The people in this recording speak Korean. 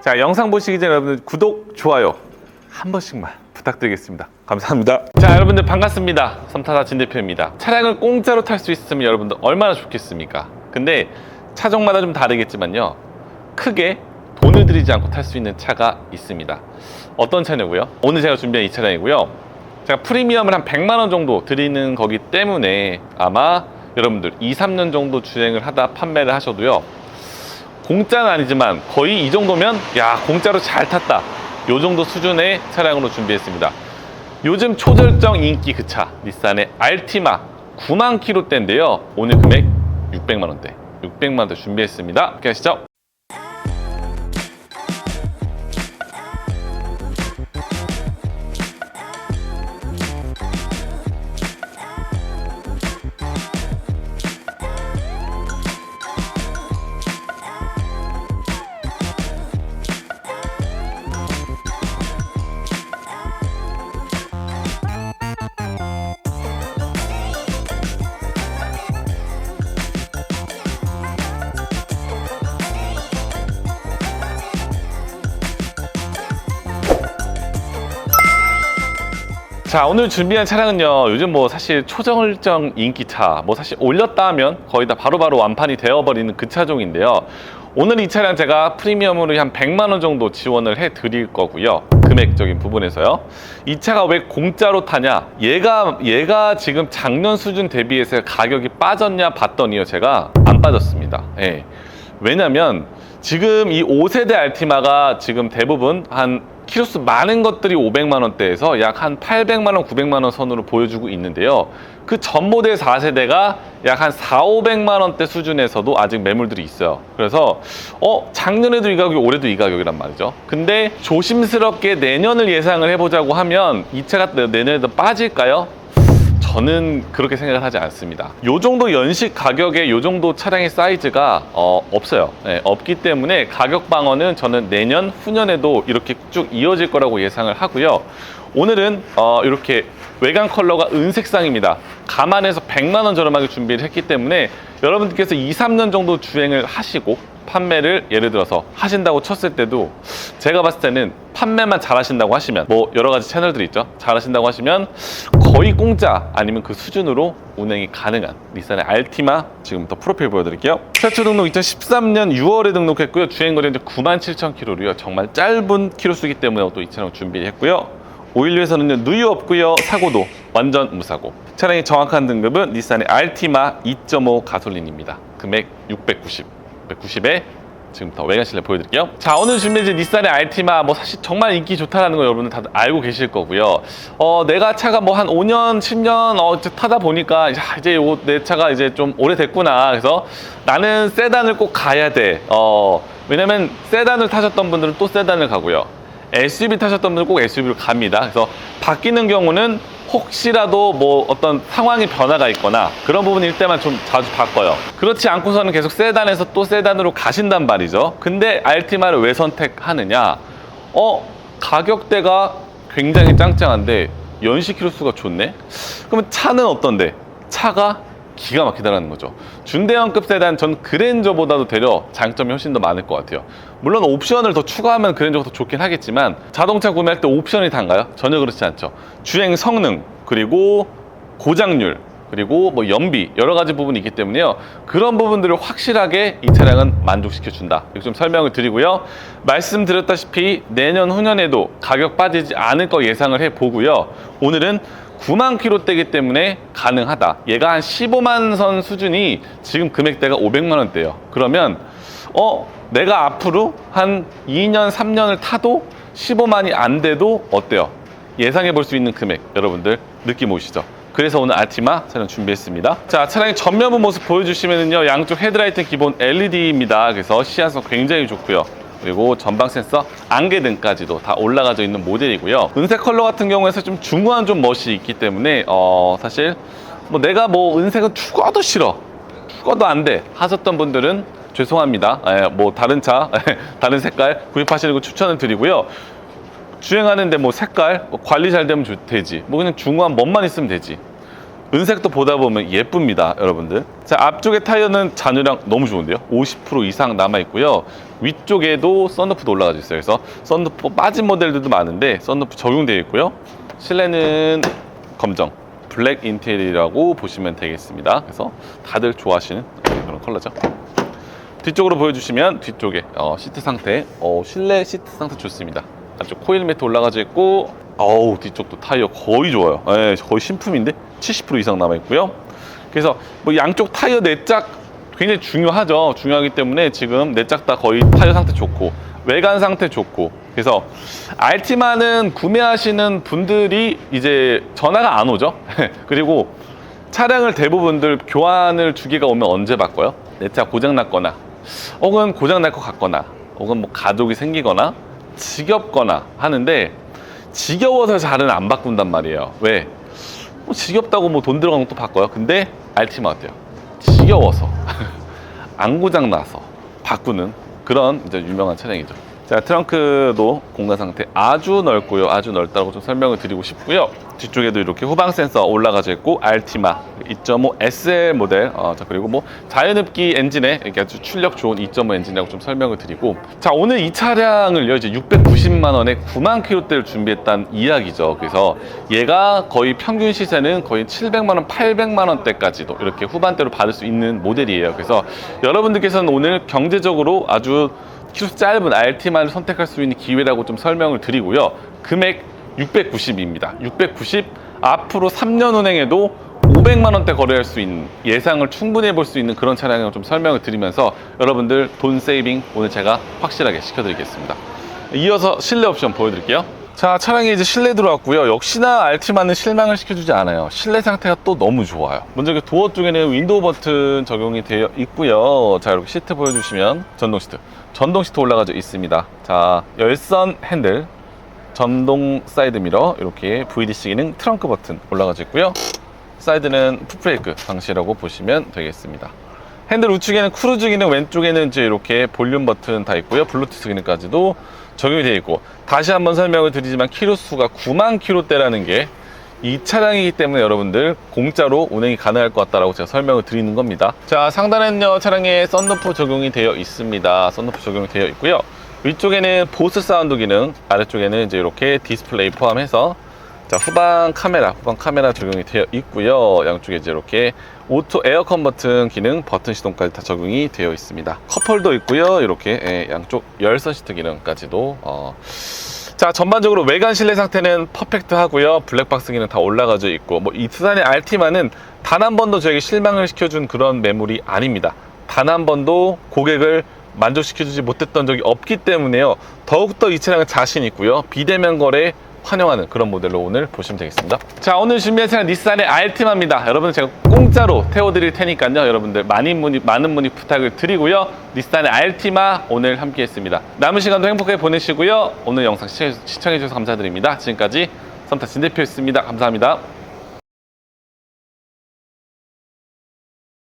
자, 영상 보시기 전에 여러분들 구독, 좋아요 한 번씩만 부탁드리겠습니다. 감사합니다. 자, 여러분들 반갑습니다. 섬타사 진 대표입니다. 차량을 공짜로 탈 수 있으면 여러분들 얼마나 좋겠습니까? 근데 차종마다 좀 다르겠지만요. 크게 돈을 들이지 않고 탈 수 있는 차가 있습니다. 어떤 차냐고요? 오늘 제가 준비한 이 차량이고요. 제가 프리미엄을 한 100만 원 정도 드리는 거기 때문에 아마 여러분들 2, 3년 정도 주행을 하다 판매를 하셔도요. 공짜는 아니지만 거의 이 정도면 야 공짜로 잘 탔다. 요 정도 수준의 차량으로 준비했습니다. 요즘 초절정 인기 그 차 닛산의 알티마 9만 킬로대인데요. 오늘 금액 600만 원대. 600만 원대 준비했습니다. 함께 하시죠 자 오늘 준비한 차량은요 요즘 뭐 사실 초정을정 인기차 뭐 사실 올렸다 하면 거의 다 바로 바로 완판이 되어버리는 그 차종인데요. 오늘 이 차량 제가 프리미엄으로 한 100만 원 정도 지원을 해 드릴 거고요. 금액적인 부분에서요. 이 차가 왜 공짜로 타냐? 얘가 얘가 지금 작년 수준 대비해서 가격이 빠졌냐 봤더니요 제가 안 빠졌습니다. 예. 왜냐면 지금 이 5세대 알티마가 지금 대부분 한 키로수 많은 것들이 500만 원대에서 약 한 800만 원, 900만 원 선으로 보여주고 있는데요. 그 전 모델 4세대가 약 한 4, 500만 원대 수준에서도 아직 매물들이 있어요. 그래서 어 작년에도 이 가격이 올해도 이 가격이란 말이죠. 근데 조심스럽게 내년을 예상을 해보자고 하면 이 차가 내년에도 빠질까요? 저는 그렇게 생각을 하지 않습니다. 요 정도 연식 가격에 요 정도 차량의 사이즈가 어, 없어요. 네, 없기 때문에 가격 방어는 저는 내년, 후년에도 이렇게 쭉 이어질 거라고 예상을 하고요. 오늘은 어, 이렇게 외관 컬러가 은색상입니다. 감안해서 100만 원 저렴하게 준비를 했기 때문에 여러분들께서 2, 3년 정도 주행을 하시고 판매를 예를 들어서 하신다고 쳤을 때도 제가 봤을 때는 판매만 잘 하신다고 하시면 뭐 여러 가지 채널들이 있죠. 잘 하신다고 하시면 거의 공짜 아니면 그 수준으로 운행이 가능한 닛산의 알티마 지금부터 프로필 보여드릴게요. 최초 등록 2013년 6월에 등록했고요. 주행거리 이제 97,000km로요. 정말 짧은 키로수기 때문에 또 이 차량 준비했고요. 오일류에서는 누유 없고요. 사고도 완전 무사고. 차량의 정확한 등급은 닛산의 알티마 2.5 가솔린입니다. 금액 690. 190에 지금부터 외관 실내 보여드릴게요. 자, 오늘 준비해진 닛산의 알티마 뭐 사실 정말 인기 좋다라는 거 여러분들 다들 알고 계실 거고요. 어, 내가 차가 뭐 한 5년, 10년 어, 이제 타다 보니까 야, 이제 요, 내 차가 이제 좀 오래됐구나. 그래서 나는 세단을 꼭 가야 돼. 어, 왜냐면 세단을 타셨던 분들은 또 세단을 가고요. SUV 타셨던 분들은 꼭 SUV로 갑니다. 그래서 바뀌는 경우는 혹시라도 뭐 어떤 상황의 변화가 있거나 그런 부분일 때만 좀 자주 바꿔요. 그렇지 않고서는 계속 세단에서 또 세단으로 가신단 말이죠. 근데 알티마를 왜 선택하느냐? 어, 가격대가 굉장히 짱짱한데 연식 키로수가 좋네? 그러면 차는 어떤데? 차가 기가 막히다라는 거죠. 준대형급 세단 전 그랜저보다도 되려 장점이 훨씬 더 많을 것 같아요. 물론 옵션을 더 추가하면 그랜저가 더 좋긴 하겠지만 자동차 구매할 때 옵션이 단가요? 전혀 그렇지 않죠. 주행 성능 그리고 고장률 그리고 뭐 연비 여러 가지 부분이 있기 때문에요. 그런 부분들을 확실하게 이 차량은 만족시켜 준다. 이렇게 좀 설명을 드리고요. 말씀드렸다시피 내년 후년에도 가격 빠지지 않을 거 예상을 해 보고요. 오늘은 9만 킬로대이기 때문에 가능하다. 얘가 한 15만 선 수준이 지금 금액대가 500만 원대예요. 그러면 어 내가 앞으로 한 2년 3년을 타도 15만이 안 돼도 어때요? 예상해 볼 수 있는 금액 여러분들 느낌 오시죠? 그래서 오늘 알티마 차량 준비했습니다. 자, 차량의 전면부 모습 보여주시면요. 양쪽 헤드라이트 기본 LED입니다. 그래서 시야성 굉장히 좋고요. 그리고 전방 센서, 안개 등까지도 다 올라가져 있는 모델이고요. 은색 컬러 같은 경우에서 좀 중후한 좀 멋이 있기 때문에 어, 사실 뭐 내가 뭐 은색은 죽어도 싫어. 죽어도 안 돼. 하셨던 분들은 죄송합니다. 예, 뭐 다른 차, 다른 색깔 구입하시는 거 추천을 드리고요. 주행하는데 뭐 색깔 뭐 관리 잘 되면 좋- 되지 뭐 그냥 중후한 멋만 있으면 되지 은색도 보다 보면 예쁩니다 여러분들 자 앞쪽의 타이어는 잔유량 너무 좋은데요 50% 이상 남아 있고요 위쪽에도 썬루프도 올라가 있어요. 그래서 썬루프 빠진 모델들도 많은데 썬루프 적용되어 있고요. 실내는 검정, 블랙 인테리어라고 보시면 되겠습니다. 그래서 다들 좋아하시는 그런 컬러죠. 뒤쪽으로 보여주시면 뒤쪽에 어, 시트 상태, 어, 실내 시트 상태 좋습니다. 안쪽 코일 매트 올라가져 있고, 어우 뒤쪽도 타이어 거의 좋아요. 예, 거의 신품인데 70% 이상 남아 있고요. 그래서 뭐 양쪽 타이어 내짝 굉장히 중요하죠. 중요하기 때문에 지금 내 짝 다 거의 타이어 상태 좋고 외관 상태 좋고 그래서 알티마는 구매하시는 분들이 이제 전화가 안 오죠. 그리고 차량을 대부분들 교환을 주기가 오면 언제 바꿔요? 내 차 고장 났거나 혹은 고장 날 것 같거나 혹은 뭐 가족이 생기거나 지겹거나 하는데 지겨워서 잘은 안 바꾼단 말이에요. 왜? 뭐 지겹다고 뭐 돈 들어가면 또 바꿔요. 근데 알티마 어때요? 지겨워서 안 고장 나서 바꾸는 그런 이제 유명한 차량이죠. 자 트렁크도 공간 상태 아주 넓고요, 아주 넓다고 좀 설명을 드리고 싶고요. 뒤쪽에도 이렇게 후방 센서 올라가져 있고 알티마 2.5 SL 모델, 어, 자 그리고 뭐 자연흡기 엔진에 이렇게 아주 출력 좋은 2.5 엔진이라고 좀 설명을 드리고 자 오늘 이 차량을요 이제 690만 원에 9만 킬로대를 준비했다는 이야기죠. 그래서 얘가 거의 평균 시세는 거의 700만 원, 800만 원대까지도 이렇게 후반대로 받을 수 있는 모델이에요. 그래서 여러분들께서는 오늘 경제적으로 아주 키로 짧은 RT만을 선택할 수 있는 기회라고 좀 설명을 드리고요. 금액 690입니다. 690 앞으로 3년 운행에도 500만 원대 거래할 수 있는 예상을 충분히 해볼 수 있는 그런 차량을 좀 설명을 드리면서 여러분들 돈 세이빙 오늘 제가 확실하게 시켜드리겠습니다. 이어서 실내 옵션 보여드릴게요. 자 차량이 이제 실내 들어왔고요. 역시나 알티마는 실망을 시켜주지 않아요. 실내 상태가 또 너무 좋아요. 먼저 도어 쪽에는 윈도우 버튼 적용이 되어 있고요. 자 이렇게 시트 보여주시면 전동 시트, 전동 시트 올라가져 있습니다. 자 열선 핸들, 전동 사이드 미러 이렇게 VDC 기능 트렁크 버튼 올라가져 있고요. 사이드는 풋브레이크 방식이라고 보시면 되겠습니다. 핸들 우측에는 크루즈 기능, 왼쪽에는 이제 이렇게 볼륨 버튼 다 있고요. 블루투스 기능까지도 적용이 되어 있고 다시 한번 설명을 드리지만 키로 수가 9만 킬로대라는 게 이 차량이기 때문에 여러분들 공짜로 운행이 가능할 것 같다라고 제가 설명을 드리는 겁니다. 자 상단에는요 차량에 썬루프 적용이 되어 있습니다. 썬루프 적용이 되어 있고요. 위쪽에는 보스 사운드 기능, 아래쪽에는 이제 이렇게 디스플레이 포함해서 자 후방 카메라, 후방 카메라 적용이 되어 있고요. 양쪽에 이제 이렇게 오토 에어컨 버튼 기능, 버튼 시동까지 다 적용이 되어 있습니다. 컵홀더 있고요. 이렇게 예, 양쪽 열선 시트 기능까지도 어, 자 전반적으로 외관 실내 상태는 퍼펙트 하고요 블랙박스 기능 다 올라가져 있고 뭐 이 투산의 알티마는 단한 번도 저에게 실망을 시켜준 그런 매물이 아닙니다 단 한 번도 고객을 만족시켜주지 못했던 적이 없기 때문에요 더욱더 이 차량은 자신 있고요 비대면 거래 환영하는 그런 모델로 오늘 보시면 되겠습니다. 자 오늘 준비한 차량 닛산의 알티마입니다. 여러분 제가 공짜로 태워드릴 테니까요. 여러분들 많은 문의, 많은 문의 부탁을 드리고요. 닛산의 알티마 오늘 함께 했습니다. 남은 시간도 행복하게 보내시고요. 오늘 영상 시청해 주셔서 감사드립니다. 지금까지 썸타 진 대표였습니다. 감사합니다